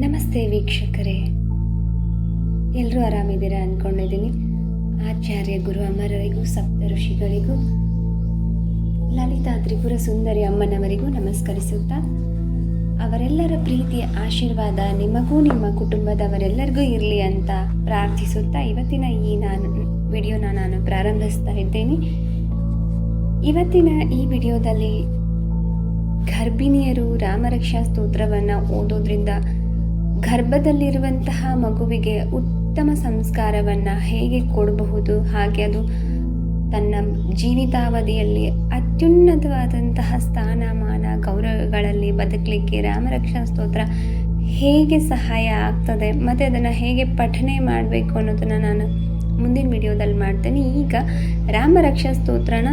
ನಮಸ್ತೆ ವೀಕ್ಷಕರೇ. ಎಲ್ಲರೂ ಆರಾಮಿದ್ದೀರಾ ಅಂದ್ಕೊಂಡಿದ್ದೀನಿ ಆಚಾರ್ಯ ಗುರು ಅಮರರಿಗೂ, ಸಪ್ತ ಋಷಿಗಳಿಗೂ ಲಲಿತಾ ತ್ರಿಪುರ ಸುಂದರಿ ಅಮ್ಮನವರಿಗೂ ನಮಸ್ಕರಿಸುತ್ತಾ, ಅವರೆಲ್ಲರ ಪ್ರೀತಿಯ ಆಶೀರ್ವಾದ ನಿಮಗೂ, ನಿಮ್ಮ ಕುಟುಂಬದವರೆಲ್ಲರಿಗೂ ಇರಲಿ ಅಂತ ಪ್ರಾರ್ಥಿಸುತ್ತಾ ಇವತ್ತಿನ ಈ ನಾನು, ವಿಡಿಯೋನ ನಾನು ಪ್ರಾರಂಭಿಸ್ತಾ ಇದ್ದೇನೆ. ಇವತ್ತಿನ ಈ ವಿಡಿಯೋದಲ್ಲಿ ಗರ್ಭಿಣಿಯರು ರಾಮರಕ್ಷಾ ಸ್ತೋತ್ರವನ್ನು ಓದೋದ್ರಿಂದ ಗರ್ಭದಲ್ಲಿರುವಂತಹ ಮಗುವಿಗೆ ಉತ್ತಮ ಸಂಸ್ಕಾರವನ್ನು ಹೇಗೆ ಕೊಡಬಹುದು? ಹಾಗೆ ಅದು ತನ್ನ ಜೀವಿತಾವಧಿಯಲ್ಲಿ ಅತ್ಯುನ್ನತವಾದಂತಹ ಸ್ಥಾನಮಾನ, ಗೌರವಗಳಲ್ಲಿ ಬದುಕಲಿಕ್ಕೆ ರಾಮರಕ್ಷಾ ಸ್ತೋತ್ರ ಹೇಗೆ ಸಹಾಯ ಆಗ್ತದೆ, ಮತ್ತು ಅದನ್ನು ಹೇಗೆ ಪಠನೆ ಮಾಡಬೇಕು ಅನ್ನೋದನ್ನು ನಾನು ಮುಂದಿನ ವಿಡಿಯೋದಲ್ಲಿ ಮಾಡ್ತೇನೆ. ಈಗ ರಾಮರಕ್ಷಾ ಸ್ತೋತ್ರನ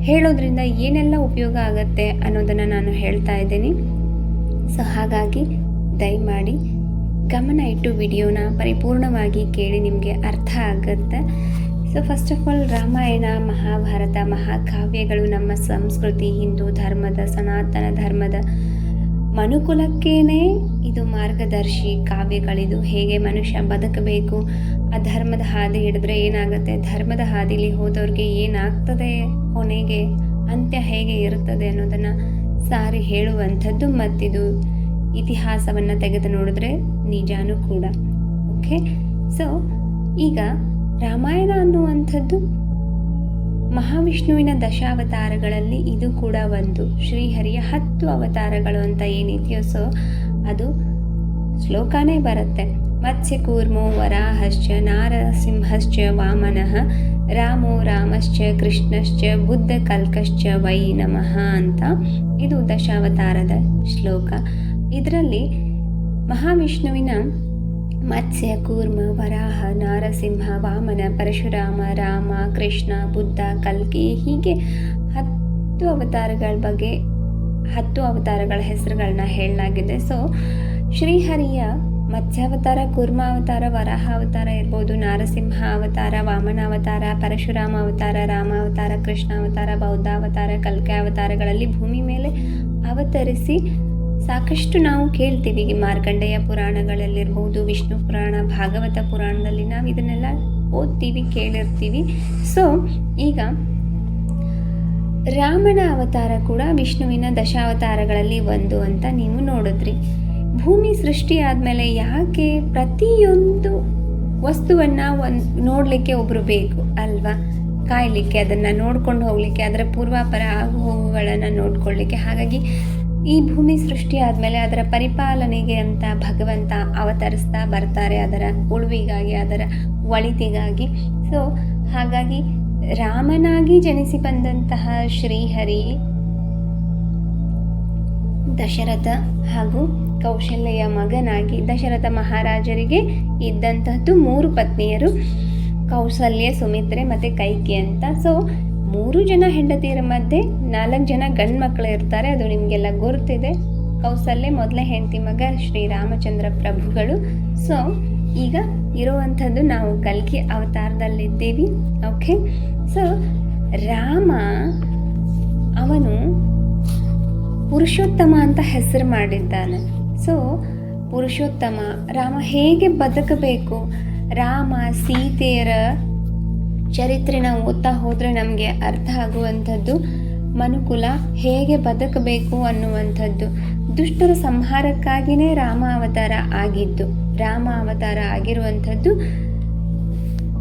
ಹೇಳೋದ್ರಿಂದ ಏನೆಲ್ಲ ಉಪಯೋಗ ಆಗುತ್ತೆ ಅನ್ನೋದನ್ನು ನಾನು ಹೇಳ್ತಾ ಇದ್ದೀನಿ. ಸೊ, ಹಾಗಾಗಿ ದಯಮಾಡಿ ಗಮನ ಇಟ್ಟು ವಿಡಿಯೋನ ಪರಿಪೂರ್ಣವಾಗಿ ಕೇಳಿ ನಿಮಗೆ ಅರ್ಥ ಆಗುತ್ತೆ. So first of all Ramayana, Mahabharata, ಮಹಾಕಾವ್ಯಗಳು ನಮ್ಮ ಸಂಸ್ಕೃತಿ, ಹಿಂದೂ ಧರ್ಮದ, ಸನಾತನ ಧರ್ಮದ ಮನುಕುಲಕ್ಕೇನೆ ಇದು ಮಾರ್ಗದರ್ಶಿ ಕಾವ್ಯಗಳಿದು. ಹೇಗೆ ಮನುಷ್ಯ ಬದುಕಬೇಕು, ಆ ಧರ್ಮದ ಹಾದಿ ಹಿಡಿದ್ರೆ ಏನಾಗುತ್ತೆ? ಧರ್ಮದ ಹಾದಿಲಿ ಹೋದವ್ರಿಗೆ ಏನಾಗ್ತದೆ ಕೊನೆಗೆ? ಅಂತ್ಯ ಹೇಗೆ ಇರುತ್ತದೆ ಅನ್ನೋದನ್ನು ಸಾರಿ ಹೇಳುವಂಥದ್ದು ಮತ್ತಿದು ಇತಿಹಾಸವನ್ನು ತೆಗೆದು ನೋಡಿದ್ರೆ ನಿಜಾನೂ ಕೂಡ. ಓಕೆ ಸೊ ಈಗ ರಾಮಾಯಣ ಅನ್ನುವಂಥದ್ದು ಮಹಾವಿಷ್ಣುವಿನ ದಶಾವತಾರಗಳಲ್ಲಿ ಇದು ಕೂಡ ಒಂದು. ಶ್ರೀಹರಿಯ ಹತ್ತು ಅವತಾರಗಳು ಅಂತ ಏನಿದೆಯೋ ಸೊ ಅದು ಶ್ಲೋಕನೇ ಬರುತ್ತೆ. ಮತ್ಸ್ಯ ಕೂರ್ಮೋ ವರಾಹಶ್ಚ ನಾರಸಿಂಹಶ್ಚ ವಾಮನಃ ರಾಮೋ ರಾಮಶ್ಚ ಕೃಷ್ಣಶ್ಚ ಬುದ್ಧ ಕಲ್ಕಶ್ಚ ವೈ ನಮಃ ಅಂತ. ಇದು ದಶಾವತಾರದ ಶ್ಲೋಕ. ಇದರಲ್ಲಿ ಮಹಾವಿಷ್ಣುವಿನ ಮತ್ಸ್ಯ, ಕೂರ್ಮ, ವರಾಹ, ನಾರಸಿಂಹ, ವಾಮನ, ಪರಶುರಾಮ, ರಾಮ, ಕೃಷ್ಣ, ಬುದ್ಧ, ಕಲ್ಕಿ ಹೀಗೆ ಹತ್ತು ಅವತಾರಗಳ ಬಗ್ಗೆ, ಹತ್ತು ಅವತಾರಗಳ ಹೆಸರುಗಳನ್ನ ಹೇಳಲಾಗಿದೆ. ಸೊ ಶ್ರೀಹರಿಯ ಮತ್ಸ್ಯಾವತಾರ ಕೂರ್ಮಾವತಾರ ವರಾಹ ಅವತಾರ ಇರ್ಬೋದು, ನಾರಸಿಂಹ ಅವತಾರ, ವಾಮನ ಅವತಾರ, ಪರಶುರಾಮ ಅವತಾರ, ರಾಮ ಅವತಾರ, ಕೃಷ್ಣ ಅವತಾರ, ಬೌದ್ಧ ಅವತಾರ, ಕಲ್ಕೆ ಅವತಾರಗಳಲ್ಲಿ ಭೂಮಿ ಮೇಲೆ ಅವತರಿಸಿ ಸಾಕಷ್ಟು ನಾವು ಕೇಳ್ತೀವಿ ಮಾರ್ಕಂಡೆಯ ಪುರಾಣಗಳಲ್ಲಿರ್ಬೋದು, ವಿಷ್ಣು ಪುರಾಣ, ಭಾಗವತ ಪುರಾಣದಲ್ಲಿ ನಾವು ಇದನ್ನೆಲ್ಲ ಓದ್ತೀವಿ, ಕೇಳಿರ್ತೀವಿ. ಸೊ ಈಗ ರಾಮನ ಅವತಾರ ಕೂಡ ವಿಷ್ಣುವಿನ ದಶಾವತಾರಗಳಲ್ಲಿ ಒಂದು ಅಂತ ನೀವು ನೋಡಿದ್ರಿ. ಭೂಮಿ ಸೃಷ್ಟಿ ಆದಮೇಲೆ ಯಾಕೆ ಪ್ರತಿಯೊಂದು ವಸ್ತುವನ್ನು ಒಂದು ನೋಡಲಿಕ್ಕೆ ಒಬ್ಬರು ಬೇಕು ಅಲ್ವಾ? ಕಾಯಲಿಕ್ಕೆ, ಅದನ್ನು ನೋಡ್ಕೊಂಡು ಹೋಗಲಿಕ್ಕೆ ಅದರ ಪೂರ್ವಾಪರ ಆಗು ಹೋಗುಗಳನ್ನು ನೋಡ್ಕೊಳ್ಳಿಕ್ಕೆ. ಹಾಗಾಗಿ ಈ ಭೂಮಿ ಸೃಷ್ಟಿ ಆದಮೇಲೆ ಅದರ ಪರಿಪಾಲನೆಗೆ ಅಂತ ಭಗವಂತ ಅವತರಿಸ್ತಾ ಬರ್ತಾರೆ ಅದರ ಉಳುವಿಗಾಗಿ, ಅದರ ಒಳಿತಿಗಾಗಿ. ಸೊ ಹಾಗಾಗಿ ರಾಮನಾಗಿ ಜನಿಸಿ ಬಂದಂತಹ ಶ್ರೀಹರಿ ದಶರಥ ಹಾಗೂ ಕೌಶಲ್ಯ ಮಗನಾಗಿ ದಶರಥ ಮಹಾರಾಜರಿಗೆ ಇದ್ದಂತಹದ್ದು ಮೂರು ಪತ್ನಿಯರು ಕೌಶಲ್ಯ ಸುಮಿತ್ರೆ ಮತ್ತು ಕೈಕಿ ಅಂತ. ಸೊ ಮೂರು ಜನ ಹೆಂಡತಿಯರ ಮಧ್ಯೆ ನಾಲ್ಕು ಜನ ಗಂಡು ಮಕ್ಕಳು ಇರ್ತಾರೆ. ಅದು ನಿಮಗೆಲ್ಲ ಗೊತ್ತಿದೆ. ಕೌಸಲ್ಯ ಮೊದಲೇ ಹೆಂಡತಿ ಮಗ ಶ್ರೀರಾಮಚಂದ್ರ ಪ್ರಭುಗಳು. ಸೊ ಈಗ ಇರುವಂಥದ್ದು ನಾವು ಕಲ್ಕಿ ಅವತಾರದಲ್ಲಿದ್ದೀವಿ. ಓಕೆ ಸೊ ರಾಮ ಅವನು ಪುರುಷೋತ್ತಮ ಅಂತ ಹೆಸರು ಮಾಡಿದ್ದಾನೆ. ಸೊ ಪುರುಷೋತ್ತಮ ರಾಮ ಹೇಗೆ ಬದುಕಬೇಕು? ರಾಮ ಸೀತೆಯರ ಚರಿತ್ರೆನ ಓದ್ತಾ ಹೋದರೆ ನಮಗೆ ಅರ್ಥ ಆಗುವಂಥದ್ದು, ಮನುಕುಲ ಹೇಗೆ ಬದುಕಬೇಕು ಅನ್ನುವಂಥದ್ದು. ದುಷ್ಟರ ಸಂಹಾರಕ್ಕಾಗಿಯೇ ರಾಮ ಅವತಾರ ಆಗಿದ್ದು, ರಾಮ ಅವತಾರ ಆಗಿರುವಂಥದ್ದು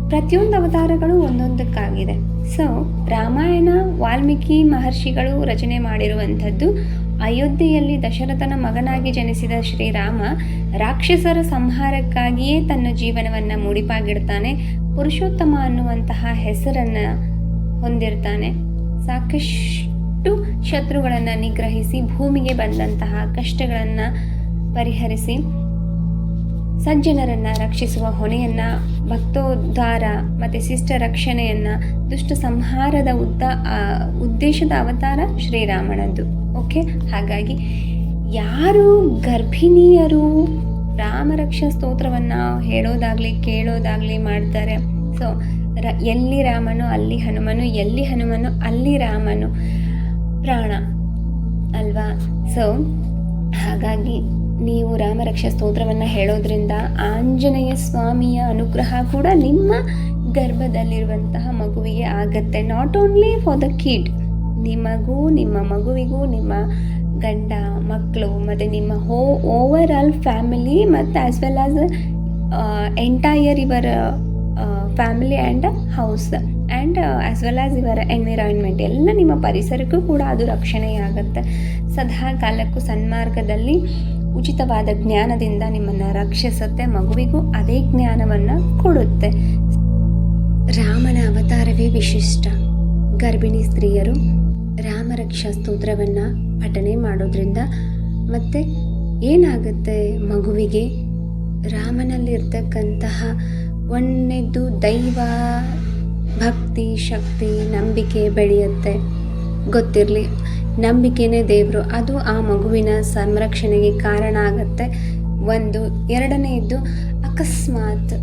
ಪ್ರತಿಯೊಂದು ಅವತಾರಗಳು ಒಂದೊಂದಕ್ಕಾಗಿದೆ. ಸೊ ರಾಮಾಯಣ, ವಾಲ್ಮೀಕಿ ಮಹರ್ಷಿಗಳು ರಚನೆ ಮಾಡಿರುವಂಥದ್ದು, ಅಯೋಧ್ಯೆಯಲ್ಲಿ ದಶರಥನ ಮಗನಾಗಿ ಜನಿಸಿದ ಶ್ರೀರಾಮ ರಾಕ್ಷಸರ ಸಂಹಾರಕ್ಕಾಗಿಯೇ ತನ್ನ ಜೀವನವನ್ನು ಮುಡಿಪಾಗಿಡ್ತಾನೆ ಪುರುಷೋತ್ತಮ ಅನ್ನುವಂತಹ ಹೆಸರನ್ನು ಹೊಂದಿರ್ತಾನೆ. ಸಾಕಷ್ಟು ಶತ್ರುಗಳನ್ನು ನಿಗ್ರಹಿಸಿ, ಭೂಮಿಗೆ ಬಂದಂತಹ ಕಷ್ಟಗಳನ್ನು ಪರಿಹರಿಸಿ, ಸಜ್ಜನರನ್ನು ರಕ್ಷಿಸುವ ಹೊಣೆಯನ್ನು, ಭಕ್ತೋದ್ಧಾರ ಮತ್ತು ಶಿಷ್ಟ ರಕ್ಷಣೆಯನ್ನು, ದುಷ್ಟ ಸಂಹಾರದ ಉದ್ದ ಉದ್ದೇಶದ ಅವತಾರ ಶ್ರೀರಾಮನದ್ದು. ಓಕೆ ಹಾಗಾಗಿ ಯಾರು ಗರ್ಭಿಣಿಯರು ರಾಮರಕ್ಷಾ ಸ್ತೋತ್ರವನ್ನು ಹೇಳೋದಾಗಲಿ, ಕೇಳೋದಾಗಲಿ ಮಾಡ್ತಾರೆ. ಸೊ ರ, ಎಲ್ಲಿ ರಾಮನು ಅಲ್ಲಿ ಹನುಮನು, ಎಲ್ಲಿ ಹನುಮನು ಅಲ್ಲಿ ರಾಮನು ಪ್ರಾಣ ಅಲ್ವಾ? ಸೊ ಹಾಗಾಗಿ ನೀವು ರಾಮರಕ್ಷಾ ಸ್ತೋತ್ರವನ್ನು ಹೇಳೋದ್ರಿಂದ ಆಂಜನೇಯ ಸ್ವಾಮಿಯ ಅನುಗ್ರಹ ಕೂಡ ನಿಮ್ಮ ಗರ್ಭದಲ್ಲಿರುವಂತಹ ಮಗುವಿಗೆ ಆಗತ್ತೆ. Not only for the kid ನಿಮಗೂ, ನಿಮ್ಮ ಮಗುವಿಗೂ, ನಿಮ್ಮ ಗಂಡ ಮಕ್ಕಳು ಮತ್ತು ನಿಮ್ಮ ಹೋ ಓವರ್ ಆಲ್ ಫ್ಯಾಮಿಲಿ ಮತ್ತು as well as entire ಇವರ್ family and house and as well as ಇವರ ಎನ್ವಿರಾನ್ಮೆಂಟ್ ಎಲ್ಲ ನಿಮ್ಮ ಪರಿಸರಕ್ಕೂ ಕೂಡ ಅದು ರಕ್ಷಣೆಯಾಗುತ್ತೆ. ಸದಾ ಕಾಲಕ್ಕೂ ಸನ್ಮಾರ್ಗದಲ್ಲಿ ಉಚಿತವಾದ ಜ್ಞಾನದಿಂದ ನಿಮ್ಮನ್ನು ರಕ್ಷಿಸುತ್ತೆ, ಮಗುವಿಗೂ ಅದೇ ಜ್ಞಾನವನ್ನು ಕೊಡುತ್ತೆ. ರಾಮನ ಅವತಾರವೇ ವಿಶಿಷ್ಟ. ಗರ್ಭಿಣಿ ಸ್ತ್ರೀಯರು ರಾಮರಕ್ಷಾ ಸ್ತೋತ್ರವನ್ನು ಪಠನೆ ಮಾಡೋದ್ರಿಂದ ಮತ್ತು ಏನಾಗುತ್ತೆ ಮಗುವಿಗೆ? ರಾಮನಲ್ಲಿರ್ತಕ್ಕಂತಹ ಒಂದೆದ್ದು ದೈವ ಭಕ್ತಿ, ಶಕ್ತಿ, ನಂಬಿಕೆ ಬೆಳೆಯುತ್ತೆ. ಗೊತ್ತಿರಲಿ, ನಂಬಿಕೆನೇ ದೇವರು. ಅದು ಆ ಮಗುವಿನ ಸಂರಕ್ಷಣೆಗೆ ಕಾರಣ ಆಗುತ್ತೆ. ಒಂದು. ಎರಡನೆಯದ್ದು, ಅಕಸ್ಮಾತ್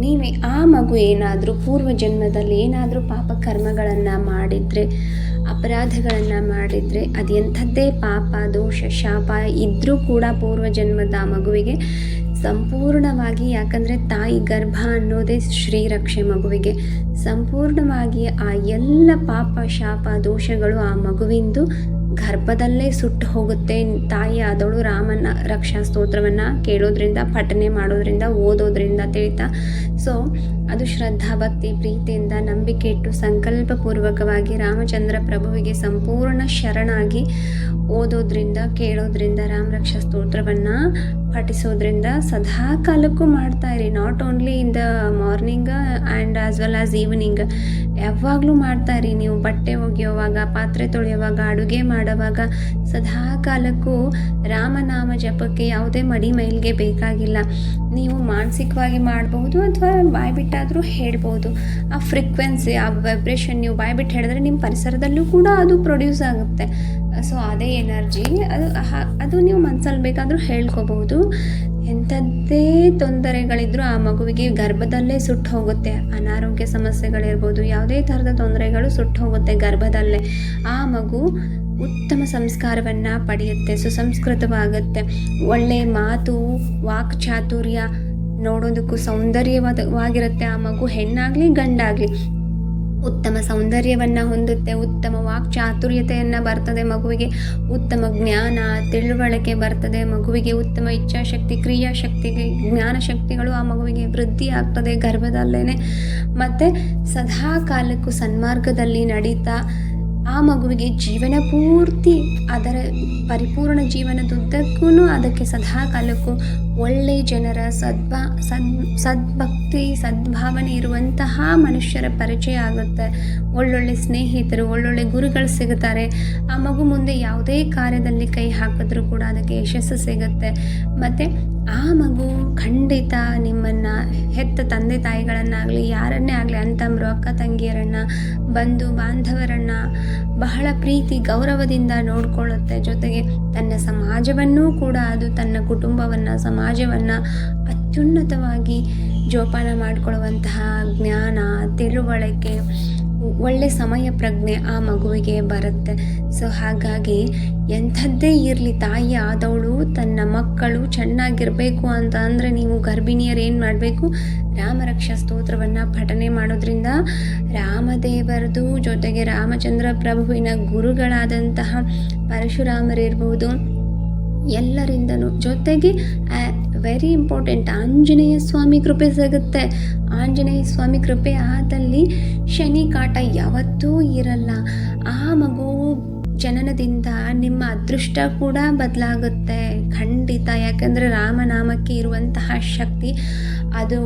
ನೀವೇ ಆ ಮಗು ಏನಾದರೂ ಪೂರ್ವ ಜನ್ಮದಲ್ಲಿ ಏನಾದರೂ ಪಾಪ ಕರ್ಮಗಳನ್ನು ಮಾಡಿದರೆ ಅಪರಾಧಗಳನ್ನು ಮಾಡಿದರೆ ಅದು ಎಂಥದ್ದೇ ಪಾಪ, ದೋಷ, ಶಾಪ ಇದ್ದರೂ ಕೂಡ ಪೂರ್ವ ಜನ್ಮದ ಆ ಮಗುವಿಗೆ ಸಂಪೂರ್ಣವಾಗಿ, ಯಾಕಂದರೆ ತಾಯಿ ಗರ್ಭ ಅನ್ನೋದೇ ಶ್ರೀರಕ್ಷೆ ಮಗುವಿಗೆ, ಸಂಪೂರ್ಣವಾಗಿ ಆ ಎಲ್ಲ ಪಾಪ, ಶಾಪ, ದೋಷಗಳು ಆ ಮಗುವಿಂದು ಗರ್ಭದಲ್ಲೇ ಸುಟ್ಟು ಹೋಗುತ್ತೆ. ತಾಯಿ ಆದವಳು ರಾಮನ ರಕ್ಷಾ ಸ್ತೋತ್ರವನ್ನು ಕೇಳೋದ್ರಿಂದ, ಪಠನೆ ಮಾಡೋದ್ರಿಂದ, ಓದೋದ್ರಿಂದ ತಿಳಿತಾ. ಸೊ ಅದು ಶ್ರದ್ಧಾ ಭಕ್ತಿ ಪ್ರೀತಿಯಿಂದ ನಂಬಿಕೆ ಇಟ್ಟು ಸಂಕಲ್ಪಪೂರ್ವಕವಾಗಿ ರಾಮಚಂದ್ರ ಪ್ರಭುವಿಗೆ ಸಂಪೂರ್ಣ ಶರಣಾಗಿ ಓದೋದ್ರಿಂದ, ಕೇಳೋದ್ರಿಂದ ರಾಮರಕ್ಷಾ ಸ್ತೋತ್ರವನ್ನು ಪಠಿಸೋದ್ರಿಂದ ಸದಾ ಕಾಲಕ್ಕೂ ಮಾಡ್ತಾ ಇರಿ. Not only in the morning and as well as evening ಯಾವಾಗಲೂ ಮಾಡ್ತಾ ಇರಿ. ನೀವು ಬಟ್ಟೆ ಒಗೆಯುವಾಗ, ಪಾತ್ರೆ ತೊಳೆಯುವಾಗ, ಅಡುಗೆ ಮಾಡುವಾಗ ಸದಾ ಕಾಲಕ್ಕೂ ರಾಮನಾಮ ಜಪಕ್ಕೆ ಯಾವುದೇ ಮಡಿ ಮೈಲ್ಗೆ ಬೇಕಾಗಿಲ್ಲ. ನೀವು ಮಾನಸಿಕವಾಗಿ ಮಾಡ್ಬೋದು ಅಥವಾ ಬಾಯ್ಬಿಟ್ಟಾದರೂ ಹೇಳ್ಬೋದು ಆ ಫ್ರೀಕ್ವೆನ್ಸಿ ಆ ವೈಬ್ರೇಷನ್ ನೀವು ಬಾಯ್ಬಿಟ್ಟು ಹೇಳಿದ್ರೆ ನಿಮ್ಮ ಪರಿಸರದಲ್ಲೂ ಕೂಡ ಅದು ಪ್ರೊಡ್ಯೂಸ್ ಆಗುತ್ತೆ. ಸೊ ಅದೇ ಎನರ್ಜಿ. ಅದು ಅದು ನೀವು ಮನಸ್ಸಲ್ಲಿ ಬೇಕಾದರೂ ಹೇಳ್ಕೋಬಹುದು. ಎಂಥದ್ದೇ ತೊಂದರೆಗಳಿದ್ದರೂ ಆ ಮಗುವಿಗೆ ಗರ್ಭದಲ್ಲೇ ಸುಟ್ಟು ಹೋಗುತ್ತೆ. ಅನಾರೋಗ್ಯ ಸಮಸ್ಯೆಗಳಿರ್ಬೋದು, ಯಾವುದೇ ಥರದ ತೊಂದರೆಗಳು ಸುಟ್ಟು ಹೋಗುತ್ತೆ ಗರ್ಭದಲ್ಲೇ. ಆ ಮಗು ಉತ್ತಮ ಸಂಸ್ಕಾರವನ್ನು ಪಡೆಯುತ್ತೆ, ಸುಸಂಸ್ಕೃತವಾಗುತ್ತೆ. ಒಳ್ಳೆಯ ಮಾತು ವಾಕ್ಚಾತುರ್ಯ ನೋಡೋದಕ್ಕೂ ಸೌಂದರ್ಯವಾದವಾಗಿರುತ್ತೆ ಆ ಮಗು. ಹೆಣ್ಣಾಗಲಿ ಗಂಡಾಗಲಿ. ಉತ್ತಮ ಸೌಂದರ್ಯವನ್ನು ಹೊಂದುತ್ತೆ, ಉತ್ತಮ ವಾಕ್ ಚಾತುರ್ಯತೆಯನ್ನು ಬರ್ತದೆ ಮಗುವಿಗೆ, ಉತ್ತಮ ಜ್ಞಾನ ತಿಳುವಳಿಕೆ ಬರ್ತದೆ ಮಗುವಿಗೆ, ಉತ್ತಮ ಇಚ್ಛಾಶಕ್ತಿ, ಕ್ರಿಯಾಶಕ್ತಿಗೆ ಜ್ಞಾನಶಕ್ತಿಗಳು ಆ ಮಗುವಿಗೆ ವೃದ್ಧಿ ಆಗ್ತದೆ ಗರ್ಭದಲ್ಲೇ ಮತ್ತು ಸದಾ ಕಾಲಕ್ಕೂ ಸನ್ಮಾರ್ಗದಲ್ಲಿ ನಡೀತಾ ಆ ಮಗುವಿಗೆ ಜೀವನ ಪೂರ್ತಿ, ಅದರ ಪರಿಪೂರ್ಣ ಜೀವನದುದ್ದಕ್ಕೂ ಅದಕ್ಕೆ ಸದಾ ಕಾಲಕ್ಕೂ ಒಳ್ಳೆ ಜನರ ಸದ್ಭಾ, ಸದ್, ಸದ್ಭಕ್ತಿ, ಸದ್ಭಾವನೆ ಇರುವಂತಹ ಮನುಷ್ಯರ ಪರಿಚಯ ಆಗುತ್ತೆ. ಒಳ್ಳೊಳ್ಳೆ ಸ್ನೇಹಿತರು, ಒಳ್ಳೊಳ್ಳೆ ಗುರುಗಳು ಸಿಗುತ್ತಾರೆ. ಆ ಮಗು ಮುಂದೆ ಯಾವುದೇ ಕಾರ್ಯದಲ್ಲಿ ಕೈ ಹಾಕಿದ್ರೂ ಕೂಡ ಅದಕ್ಕೆ ಯಶಸ್ಸು ಸಿಗುತ್ತೆ. ಮತ್ತು ಆ ಮಗು ಖಂಡಿತ ನಿಮ್ಮನ್ನು ಹೆತ್ತ ತಂದೆ ತಾಯಿಗಳನ್ನಾಗಲಿ, ಯಾರನ್ನೇ ಆಗಲಿ ಅಂತಂಬರು ಅಕ್ಕ ತಂಗಿಯರನ್ನು, ಬಂಧು ಬಾಂಧವರನ್ನು ಬಹಳ ಪ್ರೀತಿ, ಗೌರವದಿಂದ ನೋಡಿಕೊಳ್ಳುತ್ತೆ. ಜೊತೆಗೆ ತನ್ನ ಸಮಾಜವನ್ನೂ ಕೂಡ ಅದು ತನ್ನ ಕುಟುಂಬವನ್ನು, ಸಮಾಜವನ್ನು ಅತ್ಯುನ್ನತವಾಗಿ ಜೋಪಾನ ಮಾಡಿಕೊಳ್ಳುವಂತಹ ಜ್ಞಾನ, ತಿಳುವಳಿಕೆ ಒಳ್ಳೆ ಸಮಯ ಪ್ರಜ್ಞೆ ಆ ಮಗುವಿಗೆ ಬರುತ್ತೆ. ಸೊ ಹಾಗಾಗಿ ಎಂಥದ್ದೇ ಇರಲಿ, ತಾಯಿ ಆದವಳು, ತನ್ನ ಮಕ್ಕಳು ಚೆನ್ನಾಗಿರಬೇಕು ಅಂತ ಅಂದರೆ ನೀವು ಗರ್ಭಿಣಿಯರು ಏನು ಮಾಡಬೇಕು? ರಾಮರಕ್ಷಾ ಸ್ತೋತ್ರವನ್ನು ಪಠನೆ ಮಾಡೋದ್ರಿಂದ ರಾಮದೇವರದು ಜೊತೆಗೆ ರಾಮಚಂದ್ರ ಪ್ರಭುವಿನ ಗುರುಗಳಾದಂತಹ ಪರಶುರಾಮರಿರ್ಬೋದು, ಎಲ್ಲರಿಂದನೂ ಜೊತೆಗೆ ವೆರಿ ಇಂಪಾರ್ಟೆಂಟ್ ಆಂಜನೇಯ ಸ್ವಾಮಿ ಕೃಪೆ ಸಿಗುತ್ತೆ. ಆಂಜನೇಯ ಸ್ವಾಮಿ ಕೃಪೆ ಆದಲ್ಲಿ ಶನಿ ಕಾಟ ಯಾವತ್ತೂ ಇರಲ್ಲ. ಆ ಮಗು ಜನನದಿಂದ ನಿಮ್ಮ ಅದೃಷ್ಟ ಕೂಡ ಬದಲಾಗುತ್ತೆ. ಖಂಡಿತ. ಯಾಕಂದರೆ ರಾಮನಾಮಕ್ಕೆ ಇರುವಂತಹ ಶಕ್ತಿ ಅದು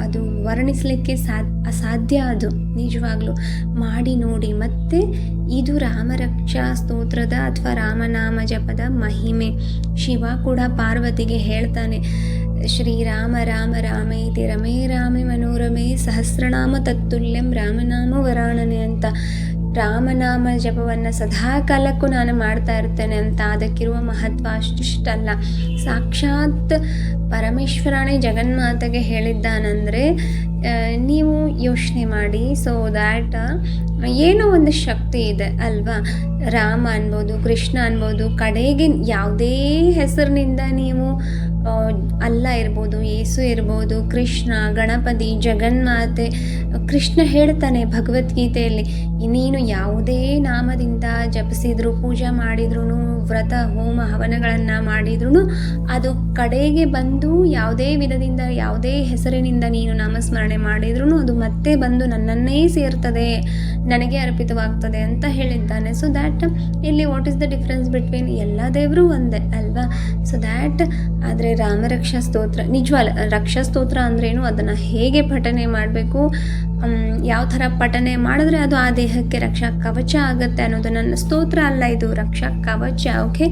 ಅದು ವರ್ಣಿಸಲಿಕ್ಕೆ ಸಾಧ್ಯ ಅಸಾಧ್ಯ ಅದು. ನಿಜವಾಗ್ಲೂ. ಮಾಡಿ ನೋಡಿ. ಮತ್ತು ಇದು ರಾಮರಕ್ಷಾ ಸ್ತೋತ್ರದ ಅಥವಾ ರಾಮನಾಮ ಜಪದ ಮಹಿಮೆ. ಶಿವ ಕೂಡ ಪಾರ್ವತಿಗೆ ಹೇಳ್ತಾನೆ ಶ್ರೀರಾಮ ರಾಮ ರಾಮೇತಿ ರಮೇ ರಾಮೆ ಮನೋರಮೇ, ಸಹಸ್ರನಾಮ ತತ್ತುಲ್ಯಂ, ರಾಮನಾಮ ವರಾಣನೆ ಅಂತ. ರಾಮನಾಮ ಜಪವನ್ನು ಸದಾ ಕಾಲಕ್ಕೂ ನಾನು ಮಾಡ್ತಾ ಇರ್ತೇನೆ ಅಂತ ಅದಕ್ಕಿರುವ ಮಹತ್ವ ಅಷ್ಟಿಷ್ಟಲ್ಲ. ಸಾಕ್ಷಾತ್ ಪರಮೇಶ್ವರನೇ ಜಗನ್ಮಾತೆಗೆ ಹೇಳಿದ್ದಾನಂದರೆ ನೀವು ಯೋಚನೆ ಮಾಡಿ. ಸೊ ದ್ಯಾಟ್ ಏನೋ ಒಂದು ಶಕ್ತಿ ಇದೆ ಅಲ್ವಾ? ರಾಮ ಅನ್ಬೋದು ಕೃಷ್ಣ ಅನ್ಬೋದು ಕಡೆಗೆ ಯಾವುದೇ ಹೆಸರಿನಿಂದ ನೀವು ಅಲ್ಲ ಇರ್ಬೋದು ಯೇಸು ಇರ್ಬೋದು, ಕೃಷ್ಣ, ಗಣಪತಿ ಜಗನ್ಮಾತೆ ಕೃಷ್ಣ ಹೇಳ್ತಾನೆ ಭಗವದ್ಗೀತೆಯಲ್ಲಿ, ನೀನು ಯಾವುದೇ ನಾಮದಿಂದ ಜಪಿಸಿದ್ರು, ಪೂಜೆ ಮಾಡಿದ್ರು ವ್ರತ, ಹೋಮ, ಹವನಗಳನ್ನು ಮಾಡಿದ್ರು ಅದು ಕಡೆಗೆ ಬಂದು ಯಾವುದೇ ವಿಧದಿಂದ, ಯಾವುದೇ ಹೆಸರಿನಿಂದ ನೀನು ನಾಮಸ್ಮರಣೆ ಮಾಡಿದ್ರು ಅದು ಮತ್ತೆ ಬಂದು ನನ್ನನ್ನೇ ಸೇರ್ತದೆ, ನನಗೆ ಅರ್ಪಿತವಾಗ್ತದೆ ಅಂತ ಹೇಳಿದ್ದಾನೆ. ಸೊ ದ್ಯಾಟ್ ಇಲ್ಲಿ what is the difference between ಎಲ್ಲ ದೇವರು ಒಂದೇ ಅಲ್ವಾ? ಸೊ ದ್ಯಾಟ್ ಆದರೆ ರಾಮರಕ್ಷಾ ಸ್ತೋತ್ರ, ನಿಜವಲ್ಲ, ರಕ್ಷಾ ಸ್ತೋತ್ರ ಅಂದ್ರೇನು ಅದನ್ನು ಹೇಗೆ ಪಠನೆ ಮಾಡಬೇಕು ಯಾವ ಥರ ಪಠನೆ ಮಾಡಿದ್ರೆ ಅದು ಆ ದೇಹಕ್ಕೆ ರಕ್ಷಾ ಕವಚ ಆಗುತ್ತೆ ಅನ್ನೋದು ನನ್ನ ಸ್ತೋತ್ರ ಅಲ್ಲ ಇದು, ರಕ್ಷಾ ಕವಚ ಓಕೆ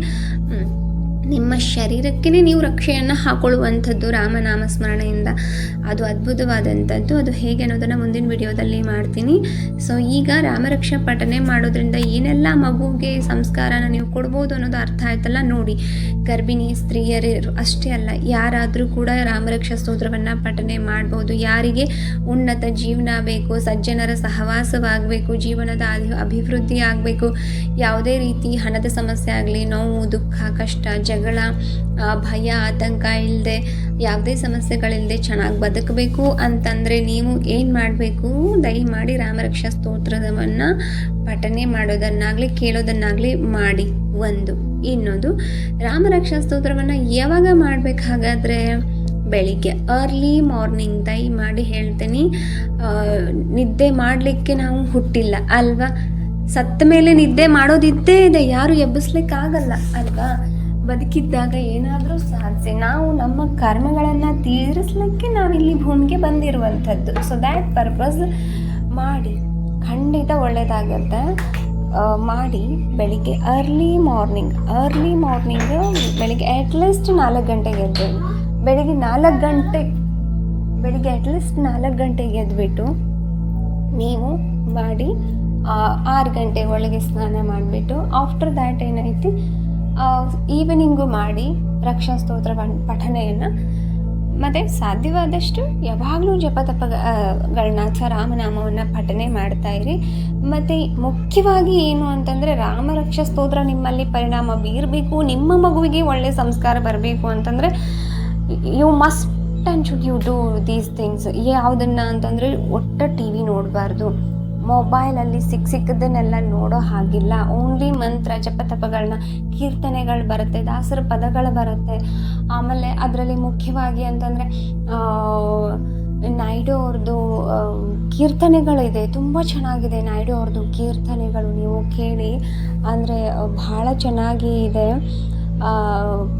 ನಿಮ್ಮ ಶರೀರಕ್ಕೇ ನೀವು ರಕ್ಷೆಯನ್ನು ಹಾಕೊಳ್ಳುವಂಥದ್ದು ರಾಮನಾಮ ಸ್ಮರಣೆಯಿಂದ ಅದು ಅದ್ಭುತವಾದಂಥದ್ದು. ಅದು ಹೇಗೆ ಅನ್ನೋದನ್ನು ಮುಂದಿನ ವಿಡಿಯೋದಲ್ಲಿ ಮಾಡ್ತೀನಿ. ಸೊ ಈಗ ರಾಮರಕ್ಷಾ ಪಠನೆ ಮಾಡೋದ್ರಿಂದ ಏನೆಲ್ಲ ಮಗುಗೆ ಸಂಸ್ಕಾರನ ನೀವು ಕೊಡ್ಬೋದು ಅನ್ನೋದು ಅರ್ಥ ಆಯ್ತಲ್ಲ? ನೋಡಿ, ಗರ್ಭಿಣಿ ಸ್ತ್ರೀಯರು ಅಷ್ಟೇ ಅಲ್ಲ, ಯಾರಾದರೂ ಕೂಡ ರಾಮರಕ್ಷಾ ಸ್ತೋತ್ರವನ್ನು ಪಠನೆ ಮಾಡ್ಬೋದು. ಯಾರಿಗೆ ಉನ್ನತ ಜೀವನ ಬೇಕು, ಸಜ್ಜನರ ಸಹವಾಸವಾಗಬೇಕು, ಜೀವನದ ಅಭಿವೃದ್ಧಿ ಆಗಬೇಕು, ಯಾವುದೇ ರೀತಿ ಹಣದ ಸಮಸ್ಯೆ ಆಗಲಿ, ನೋವು, ದುಃಖ, ಕಷ್ಟ ಜಗಳ ಭಯ ಆತಂಕ ಇಲ್ಲದೆ ಯಾವುದೇ ಸಮಸ್ಯೆಗಳಿಲ್ಲದೆ ಚೆನ್ನಾಗಿ ಬದುಕಬೇಕು ಅಂತಂದರೆ ನೀವು ಏನು ಮಾಡಬೇಕು? ದಯಮಾಡಿ ರಾಮರಕ್ಷಾ ಸ್ತೋತ್ರವನ್ನು ಪಠನೆ ಮಾಡೋದನ್ನಾಗಲಿ ಕೇಳೋದನ್ನಾಗಲಿ ಮಾಡಿ. ಒಂದು. ಇನ್ನೊಂದು ರಾಮರಕ್ಷಾ ಸ್ತೋತ್ರವನ್ನು ಯಾವಾಗ ಮಾಡಬೇಕಾಗಾದರೆ ಬೆಳಿಗ್ಗೆ ಅರ್ಲಿ ಮಾರ್ನಿಂಗ್ ದಯಮಾಡಿ ಹೇಳ್ತೀನಿ ಆ, ನಿದ್ದೆ ಮಾಡಲಿಕ್ಕೆ ನಾವು ಹುಟ್ಟಿಲ್ಲ ಅಲ್ವಾ? ಸತ್ತ ಮೇಲೆ ನಿದ್ದೆ ಮಾಡೋದಿದ್ದೇ ಇದೆ ಯಾರು ಎಬ್ಬಿಸ್ಲಿಕ್ಕಾಗಲ್ಲ ಅಲ್ವಾ? ಬದುಕಿದ್ದಾಗ ಏನಾದರೂ ಸಾಧಿಸಿ ನಾವು ನಮ್ಮ ಕರ್ಮಗಳನ್ನು ತೀರಿಸ್ಲಿಕ್ಕೆ ನಾವಿಲ್ಲಿ ಭೂಮಿಗೆ ಬಂದಿರುವಂಥದ್ದು. ಸೊ ದ್ಯಾಟ್ ಪರ್ಪಸ್ ಮಾಡಿ, ಖಂಡಿತ ಒಳ್ಳೆಯದಾಗತ್ತೆ ಮಾಡಿ ಬೆಳಿಗ್ಗೆ ಅರ್ಲಿ ಮಾರ್ನಿಂಗ್ ಅರ್ಲಿ ಮಾರ್ನಿಂಗ್ ಬೆಳಿಗ್ಗೆ ಅಟ್ಲೀಸ್ಟ್ ನಾಲ್ಕು ಗಂಟೆಗೆ ಎದ್ದೇಳಿ. ಬೆಳಿಗ್ಗೆ ನಾಲ್ಕು ಗಂಟೆ, ಬೆಳಿಗ್ಗೆ ಅಟ್ಲೀಸ್ಟ್ ನಾಲ್ಕು ಗಂಟೆಗೆ ಎದ್ಬಿಟ್ಟು ನೀವು ಮಾಡಿ ಆರು ಗಂಟೆ ಒಳಗೆ ಸ್ನಾನ ಮಾಡಿಬಿಟ್ಟು ಆಫ್ಟರ್ ದ್ಯಾಟ್ ಏನೈತಿ ಈವ್ನಿಂಗು ಮಾಡಿ ರಕ್ಷಾ ಸ್ತೋತ್ರ ಪಠನೆಯನ್ನು. ಮತ್ತು ಸಾಧ್ಯವಾದಷ್ಟು ಯಾವಾಗಲೂ ಜಪತಪಗಳನ್ನ ಅಥವಾ ರಾಮನಾಮವನ್ನು ಪಠನೆ ಮಾಡ್ತಾ ಇರಿ. ಮತ್ತು ಮುಖ್ಯವಾಗಿ ಏನು ಅಂತಂದರೆ ರಾಮರಕ್ಷಾ ಸ್ತೋತ್ರ ನಿಮ್ಮಲ್ಲಿ ಪರಿಣಾಮ ಬೀರಬೇಕು, ನಿಮ್ಮ ಮಗುವಿಗೆ ಒಳ್ಳೆಯ ಸಂಸ್ಕಾರ ಬರಬೇಕು ಅಂತಂದರೆ you must and should you do these things ಯಾವುದನ್ನು ಅಂತಂದರೆ ಒಟ್ಟ ಟಿ ವಿ ನೋಡಬಾರ್ದು. ಮೊಬೈಲಲ್ಲಿ ಸಿಕ್ಕ ಸಿಕ್ಕದನ್ನೆಲ್ಲ ನೋಡೋ ಹಾಗಿಲ್ಲ. ಓನ್ಲಿ ಮಂತ್ರ ಜಪತಪಗಳನ್ನ ಕೀರ್ತನೆಗಳು ಬರುತ್ತೆ, ದಾಸರ ಪದಗಳು ಬರುತ್ತೆ. ಆಮೇಲೆ ಅದರಲ್ಲಿ ಮುಖ್ಯವಾಗಿ ಅಂತಂದರೆ ನಾಯ್ಡು ಅವ್ರದ್ದು ಕೀರ್ತನೆಗಳಿದೆ ತುಂಬ ಚೆನ್ನಾಗಿದೆ ನಾಯ್ಡು ಅವ್ರದ್ದು ಕೀರ್ತನೆಗಳು ನೀವು ಕೇಳಿ. ಅಂದರೆ ಭಾಳ ಚೆನ್ನಾಗಿ ಇದೆ.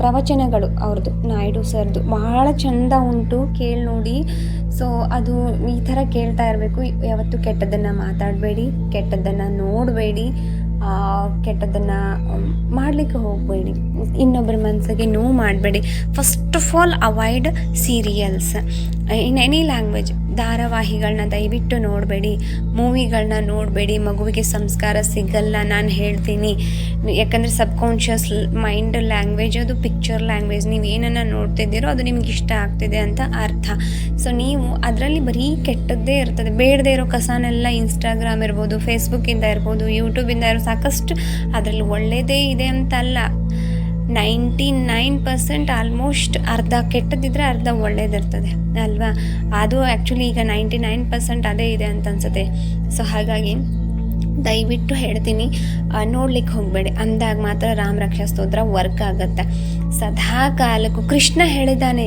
ಪ್ರವಚನಗಳು ಅವ್ರದ್ದು ನಾಯ್ಡು ಸರ್ದು. ಭಾಳ ಚಂದ ಉಂಟು. ಕೇಳಿ ನೋಡಿ. ಸೊ ಅದು ಈ ಥರ ಕೇಳ್ತಾ ಇರಬೇಕು. ಯಾವತ್ತು ಕೆಟ್ಟದ್ದನ್ನು ಮಾತಾಡಬೇಡಿ, ಕೆಟ್ಟದ್ದನ್ನು ನೋಡಬೇಡಿ ಕೆಟ್ಟದ್ದನ್ನು ಮಾಡಲಿಕ್ಕೆ ಹೋಗಬೇಡಿ. ಇನ್ನೊಬ್ಬರ ಮನಸ್ಸಿಗೆ ನೋವು ಮಾಡಬೇಡಿ. First of all avoid serials in any language ಧಾರಾವಾಹಿಗಳನ್ನ ದಯವಿಟ್ಟು ನೋಡಬೇಡಿ ಮೂವಿಗಳನ್ನ ನೋಡಬೇಡಿ, ಮಗುವಿಗೆ ಸಂಸ್ಕಾರ ಸಿಗಲ್ಲ ನಾನು ಹೇಳ್ತೀನಿ. ಯಾಕಂದರೆ ಸಬ್ಕಾನ್ಷಿಯಸ್ ಮೈಂಡ್ ಲ್ಯಾಂಗ್ವೇಜ್ ಅದು ಪಿಕ್ಚರ್ ಲ್ಯಾಂಗ್ವೇಜ್, ನೀವು ಏನನ್ನು ನೋಡ್ತಿದ್ದೀರೋ ಅದು ನಿಮ್ಗೆ ಇಷ್ಟ ಆಗ್ತಿದೆ ಅಂತ ಅರ್ಥ. ಸೊ ನೀವು ಅದರಲ್ಲಿ ಬರೀ ಕೆಟ್ಟದ್ದೇ ಇರ್ತದೆ, ಬೇಡದೇ ಇರೋ ಕಸನೆಲ್ಲ ಇನ್ಸ್ಟಾಗ್ರಾಮ್ ಇರ್ಬೋದು ಫೇಸ್ಬುಕ್ಕಿಂದ ಇರ್ಬೋದು ಯೂಟ್ಯೂಬಿಂದ ಇರೋ ಸಾಕಷ್ಟು ಅದರಲ್ಲಿ ಒಳ್ಳೆಯದೇ ಇದೆ ಅಂತಲ್ಲ. ನೈಂಟಿ ನೈನ್ ಪರ್ಸೆಂಟ್ ಆಲ್ಮೋಸ್ಟ್ ಅರ್ಧ ಕೆಟ್ಟದಿದ್ದರೆ ಅರ್ಧ ಒಳ್ಳೇದಿರ್ತದೆ, ಅಲ್ವಾ? ಅದು ಆ್ಯಕ್ಚುಲಿ ಈಗ ನೈಂಟಿ ನೈನ್ ಪರ್ಸೆಂಟ್ ಅದೇ ಇದೆ ಅಂತ ಅನ್ಸುತ್ತೆ. ಸೊ ಹಾಗಾಗಿ ದಯವಿಟ್ಟು ಹೇಳ್ತೀನಿ ನೋಡ್ಲಿಕ್ಕೆ ಹೋಗಬೇಡಿ. ಅಂದಾಗ ಮಾತ್ರ ರಾಮ ರಕ್ಷಾ ಸ್ತೋತ್ರ ವರ್ಕ್ ಆಗುತ್ತೆ. ಸದಾ ಕಾಲಕ್ಕೂ ಕೃಷ್ಣ ಹೇಳಿದ್ದಾನೆ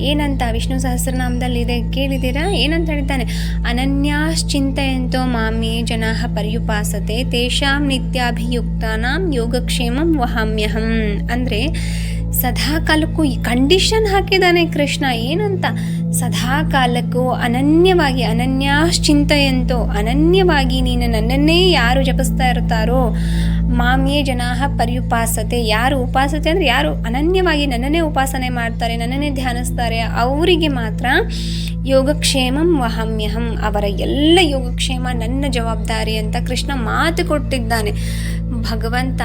ಏನಂತ ವಿಷ್ಣು ಸಹಸ್ರನಾಮದಲ್ಲಿ ಇದೆ ಕೇಳಿದ್ದೀರಾ? ಏನಂತ ಹೇಳ್ತಾನೆ ಅನನ್ಯಾಶ್ಚಿಂತೆಯಂತೋ ಮಾಮೇ ಜನಾ ಪರ್ಯುಪಾಸತೆ, ತೇಷಾಂ ನಿತ್ಯಾಭಿಯುಕ್ತಾನಾಂ ಯೋಗಕ್ಷೇಮಂ ವಹಾಮ್ಯಹಂ. ಅಂದರೆ ಸದಾ ಕಾಲಕ್ಕೂ ಈ ಕಂಡೀಷನ್ ಹಾಕಿದ್ದಾನೆ ಕೃಷ್ಣ. ಏನಂತ? ಸದಾ ಕಾಲಕ್ಕೂ ಅನನ್ಯವಾಗಿ, ಅನನ್ಯಾಶ್ಚಿಂತೆಯಂತೋ ಅನನ್ಯವಾಗಿ ನೀನು ನನ್ನನ್ನೇ ಯಾರು ಜಪಿಸ್ತಾ ಇರ್ತಾರೋ ಮಾಮ್ಯೇ ಜನಾಹ ಪರ್ಯುಪಾಸತೆ. ಯಾರು ಉಪಾಸತೆ ಅಂದರೆ ಯಾರು ಅನನ್ಯವಾಗಿ ನನ್ನನ್ನೇ ಉಪಾಸನೆ ಮಾಡ್ತಾರೆ, ನನ್ನನ್ನೇ ಧ್ಯಾನಿಸ್ತಾರೆ, ಅವರಿಗೆ ಮಾತ್ರ ಯೋಗಕ್ಷೇಮಂ ವಹಮ್ಯಹಂ. ಅವರ ಎಲ್ಲ ಯೋಗಕ್ಷೇಮ ನನ್ನ ಜವಾಬ್ದಾರಿ ಅಂತ ಕೃಷ್ಣ ಮಾತು ಕೊಟ್ಟಿದ್ದಾನೆ. ಭಗವಂತ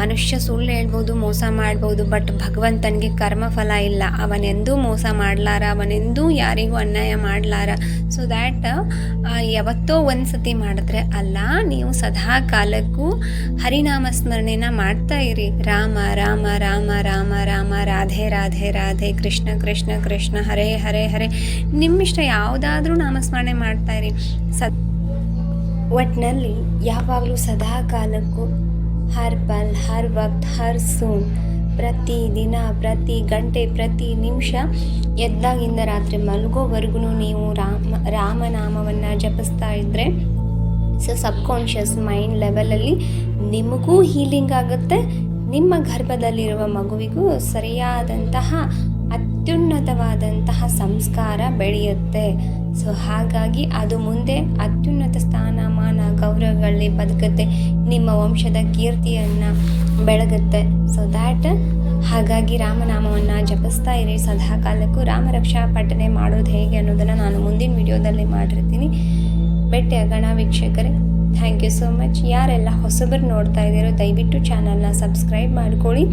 ಮನುಷ್ಯ ಸುಳ್ಳು ಹೇಳ್ಬೋದು, ಮೋಸ ಮಾಡ್ಬೋದು ಬಟ್ ಭಗವಂತನಿಗೆ ಕರ್ಮಫಲ ಇಲ್ಲ. ಅವನೆಂದೂ ಮೋಸ ಮಾಡಲಾರ, ಅವನೆಂದೂ ಯಾರಿಗೂ ಅನ್ಯಾಯ ಮಾಡಲಾರ. ಸೊ ದ್ಯಾಟ್ ಯಾವತ್ತೋ ಒಂದು ಸತಿ ಮಾಡಿದ್ರೆ ಅಲ್ಲ, ನೀವು ಸದಾ ಕಾಲಕ್ಕೂ ಹರಿನಾಮ ಸ್ಮರಣೆನ ಮಾಡ್ತಾ ಇರಿ. ರಾಮ ರಾಮ ರಾಮ ರಾಮ ರಾಮ, ರಾಧೆ ರಾಧೆ ರಾಧೆ, ಕೃಷ್ಣ ಕೃಷ್ಣ ಕೃಷ್ಣ, ಹರೇ ಹರೇ ಹರೇ. ನಿಮ್ಮಿಷ್ಟ ಯಾವುದಾದ್ರೂ ನಾಮಸ್ಮರಣೆ ಮಾಡ್ತಾ ಇರಿ. ಸದ್ ಒಟ್ಟಿನಲ್ಲಿ ಯಾವಾಗಲೂ ಸದಾ ಕಾಲಕ್ಕೂ ಹರ್ ಪಲ್, ಹರ್ ವಕ್ತ್, ಹರ್ ಸೂನ್ ಪ್ರತಿ ದಿನ, ಪ್ರತಿ ಗಂಟೆ, ಪ್ರತಿ ನಿಮಿಷ ಎದ್ದಾಗಿಂದ ರಾತ್ರಿ ಮಲಗೋವರೆಗೂ ನೀವು ರಾಮ, ರಾಮನಾಮವನ್ನು ಜಪಿಸ್ತಾ ಇದ್ದರೆ ಸೊ ಸಬ್ಕಾನ್ಷಿಯಸ್ ಮೈಂಡ್ ಲೆವೆಲಲ್ಲಿ ನಿಮಗೂ ಹೀಲಿಂಗ್ ಆಗುತ್ತೆ. ನಿಮ್ಮ ಗರ್ಭದಲ್ಲಿರುವ ಮಗುವಿಗೂ ಸರಿಯಾದಂತಹ ಅತ್ಯುನ್ನತವಾದಂತಹ ಸಂಸ್ಕಾರ ಬೆಳೆಯುತ್ತೆ. ಸೊ ಹಾಗಾಗಿ ಅದು ಮುಂದೆ ಅತ್ಯುನ್ನತ ಸ್ಥಾನಮಾನ ಗೌರವಗಳಲ್ಲಿ ಬದುಕುತ್ತೆ. ನಿಮ್ಮ ವಂಶದ ಕೀರ್ತಿಯನ್ನು ಬೆಳಗುತ್ತೆ. ಸೊ ದ್ಯಾಟ್ ಹಾಗಾಗಿ ರಾಮನಾಮವನ್ನು ಜಪಿಸ್ತಾ ಇರಿ. ಸದಾ ಕಾಲಕ್ಕೂ ರಾಮರಕ್ಷಾ ಪಠನೆ ಮಾಡೋದು ಹೇಗೆ ಅನ್ನೋದನ್ನು ನಾನು ಮುಂದಿನ ವಿಡಿಯೋದಲ್ಲಿ ಮಾಡಿರ್ತೀನಿ. ಭೇಟಿಯಾಗೋಣ ವೀಕ್ಷಕರೇ ಥ್ಯಾಂಕ್ ಯು ಸೋ ಮಚ್ ಯಾರೆಲ್ಲ ಹೊಸಬರು ನೋಡ್ತಾ ಇದ್ದೀರೋ, ದಯವಿಟ್ಟು ಚಾನಲ್ನ ಸಬ್ಸ್ಕ್ರೈಬ್ ಮಾಡ್ಕೊಳ್ಳಿ.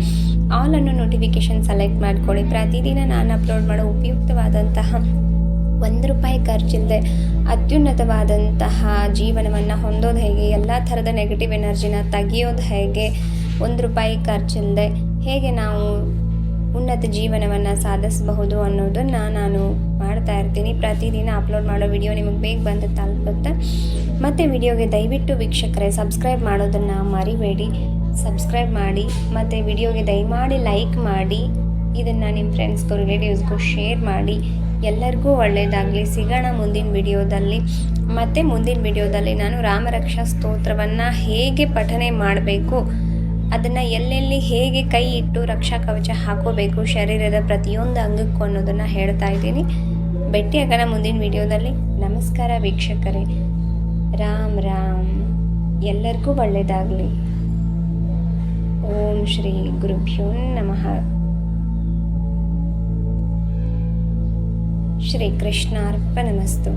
ಆಲ್ ಅನ್ನು ನೋಟಿಫಿಕೇಷನ್ ಸೆಲೆಕ್ಟ್ ಮಾಡ್ಕೊಳ್ಳಿ. ಪ್ರತಿದಿನ ನಾನು ಅಪ್ಲೋಡ್ ಮಾಡೋ ಉಪಯುಕ್ತವಾದಂತಹ ಒಂದು ರೂಪಾಯಿ ಖರ್ಚಿಲ್ಲದೆ ಅತ್ಯುನ್ನತವಾದಂತಹ ಜೀವನವನ್ನು ಹೊಂದೋದು ಹೇಗೆ, ಎಲ್ಲ ಥರದ ನೆಗೆಟಿವ್ ಎನರ್ಜಿನ ತೆಗಿಯೋದು ಹೇಗೆ, ಒಂದು ರೂಪಾಯಿ ಖರ್ಚಿಲ್ಲದೆ ಹೇಗೆ ನಾವು ಉನ್ನತ ಜೀವನವನ್ನು ಸಾಧಿಸಬಹುದು ಅನ್ನೋದನ್ನು ನಾನು ಮಾಡ್ತಾ ಇರ್ತೀನಿ. ಪ್ರತಿದಿನ ಅಪ್ಲೋಡ್ ಮಾಡೋ ವಿಡಿಯೋ ನಿಮಗೆ ಬೇಗ ಬಂದು ತಲುಪುತ್ತೆ. ಮತ್ತು ವಿಡಿಯೋಗೆ ದಯವಿಟ್ಟು ವೀಕ್ಷಕರೇ ಸಬ್ಸ್ಕ್ರೈಬ್ ಮಾಡೋದನ್ನು ಮರಿಬೇಡಿ. ಸಬ್ಸ್ಕ್ರೈಬ್ ಮಾಡಿ, ಮತ್ತು ವಿಡಿಯೋಗೆ ದಯಮಾಡಿ ಲೈಕ್ ಮಾಡಿ, ಇದನ್ನು ನಿಮ್ಮ ಫ್ರೆಂಡ್ಸ್ಗೂ ರಿಲೇಟಿವ್ಸ್ಗೂ ಶೇರ್ ಮಾಡಿ. ಎಲ್ಲರಿಗೂ ಒಳ್ಳೆಯದಾಗಲಿ ಸಿಗೋಣ ಮುಂದಿನ ವಿಡಿಯೋದಲ್ಲಿ. ಮತ್ತು ಮುಂದಿನ ವಿಡಿಯೋದಲ್ಲಿ ನಾನು ರಾಮರಕ್ಷಾ ಸ್ತೋತ್ರವನ್ನು ಹೇಗೆ ಪಠನೆ ಮಾಡಬೇಕು, ಅದನ್ನು ಎಲ್ಲೆಲ್ಲಿ ಹೇಗೆ ಕೈ ಇಟ್ಟು ರಕ್ಷಾ ಕವಚ ಹಾಕೋಬೇಕು, ಶರೀರದ ಪ್ರತಿಯೊಂದು ಅಂಗಕ್ಕೂ ಅನ್ನೋದನ್ನು ಹೇಳ್ತಾ ಇದ್ದೀನಿ. ಭೇಟಿಯಾಗೋಣ ಮುಂದಿನ ವಿಡಿಯೋದಲ್ಲಿ. ನಮಸ್ಕಾರ ವೀಕ್ಷಕರೇ. ರಾಮ್ ರಾಮ್. ಎಲ್ಲರಿಗೂ ಒಳ್ಳೆಯದಾಗಲಿ ಓಂ ಶ್ರೀ ಗುರುಭ್ಯೋ ನಮಃ. ಶ್ರೀ ಕೃಷ್ಣಾರ್ಪಣಮಸ್ತು